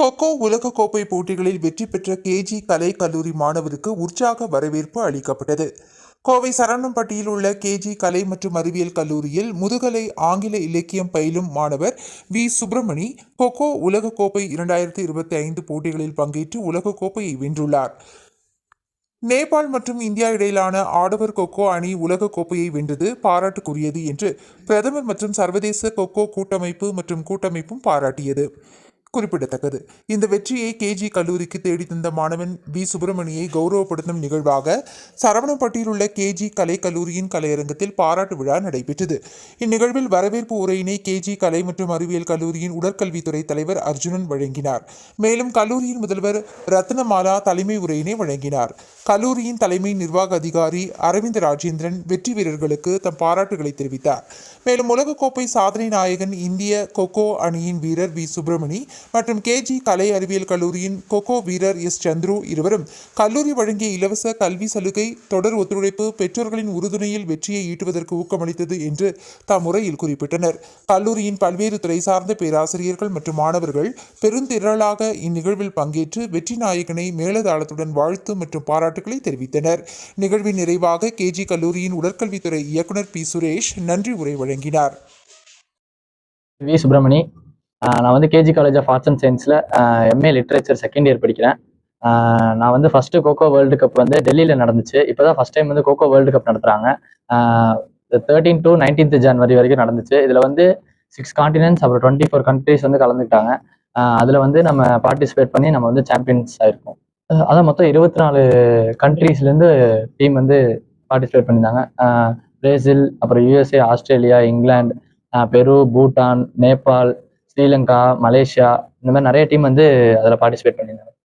கொக்கோ உலகக்கோப்பை போட்டிகளில் வெற்றி பெற்ற கேஜி கலை கல்லூரி மாணவருக்கு உற்சாக வரவேற்பு அளிக்கப்பட்டது. கோவை சரவணம்பட்டியில் உள்ள கேஜி கலை மற்றும் அறிவியல் கல்லூரியில் முதுகலை ஆங்கில இலக்கியம் பயிலும் மாணவர் வி. சுப்பிரமணி கொக்கோ உலகக்கோப்பை இரண்டாயிரத்தி இருபத்தி ஐந்து போட்டிகளில் பங்கேற்று உலகக்கோப்பையை வென்றுள்ளார். நேபாள் மற்றும் இந்தியா இடையிலான ஆடவர் கொக்கோ அணி உலகக்கோப்பையை வென்றது பாராட்டுக்குரியது என்று பிரதமர் மற்றும் சர்வதேச கொக்கோ கூட்டமைப்பு மற்றும் கூட்டமைப்பும் பாராட்டியது. குறிப்பிடத்தக்கது. இந்த வெற்றியை கேஜி கல்லூரிக்கு தேடி தந்த மாணவன் வி. சுப்பிரமணியை கௌரவப்படுத்தும் நிகழ்வாக சரவணம்பட்டியில் உள்ள கேஜி கலை கல்லூரியின் கலையரங்கத்தில் பாராட்டு விழா நடைபெற்றது. இந்நிகழ்வில் வரவேற்பு உரையினை கேஜி கலை மற்றும் அறிவியல் கல்லூரியின் உடற்கல்வித்துறை தலைவர் அர்ஜுனன் வழங்கினார். மேலும் கல்லூரியின் முதல்வர் ரத்னமாலா தலைமை உரையினை வழங்கினார். கல்லூரியின் தலைமை நிர்வாக அதிகாரி அரவிந்த் ராஜேந்திரன் வெற்றி வீரர்களுக்கு தம் பாராட்டுகளை தெரிவித்தார். மேலும் உலகக்கோப்பை சாதனை நாயகன் இந்திய கொக்கோ அணியின் வீரர் வி. சுப்பிரமணி மற்றும் கேஜி கலை அறிவியல் கல்லூரியின் கொக்கோ வீரர் எஸ் சந்துரு இருவரும் கல்லூரி வழங்கிய இலவச கல்வி சலுகை தொடர் ஒத்துழைப்பு பெற்றோர்களின் உறுதுணையில் வெற்றியை ஈட்டுவதற்கு ஊக்கமளித்தது என்று தாம் உரையில் குறிப்பிட்டனர். கல்லூரியின் பல்வேறு துறை சார்ந்த பேராசிரியர்கள் மற்றும் மாணவர்கள் பெருந்திரளாக இந்நிகழ்வில் பங்கேற்று வெற்றி நாயகனை மேலதாளத்துடன் வாழ்த்து மற்றும் பாராட்டுகளை தெரிவித்தனர். நிகழ்வின் நிறைவாக கேஜி கல்லூரியின் உடற்கல்வித்துறை இயக்குனர் பி. சுரேஷ் நன்றி உரை வழங்கினார். வி. சுப்பிரமணி நான் வந்து KG college of arts and சயின்ஸில் எம்ஏ லிட்ரேச்சர் செகண்ட் இயர் படிக்கிறேன். நான் வந்து ஃபஸ்ட்டு கோகோ வேர்ல்டு கப் வந்து டெல்லியில் நடந்துச்சு. இப்போ தான் ஃபஸ்ட் டைம் வந்து கோகோ வேர்ல்டு கப் நடத்துகிறாங்க தேர்ட்டீன் டு நைன்டீன்த் ஜனவரி வரைக்கும் நடந்துச்சு. இதில் வந்து சிக்ஸ் காண்டினென்ட்ஸ் அப்புறம் டுவெண்ட்டி ஃபோர் கண்ட்ரிஸ் வந்து கலந்துக்கிட்டாங்க. அதில் வந்து நம்ம பார்ட்டிசிபேட் பண்ணி நம்ம வந்து சாம்பியன்ஸ் ஆயிருக்கோம். அதான் மொத்தம் இருபத்தி நாலு கண்ட்ரீஸ்லேருந்து டீம் வந்து பார்ட்டிசிபேட் பண்ணியிருந்தாங்க. பிரேசில் அப்புறம் USA Australia England Peru Bhutan Nepal Sri Lanka Malaysia இந்த மாதிரி நிறைய டீம் வந்து அதில் பார்ட்டிசிபேட் பண்ணியிருந்தாங்க.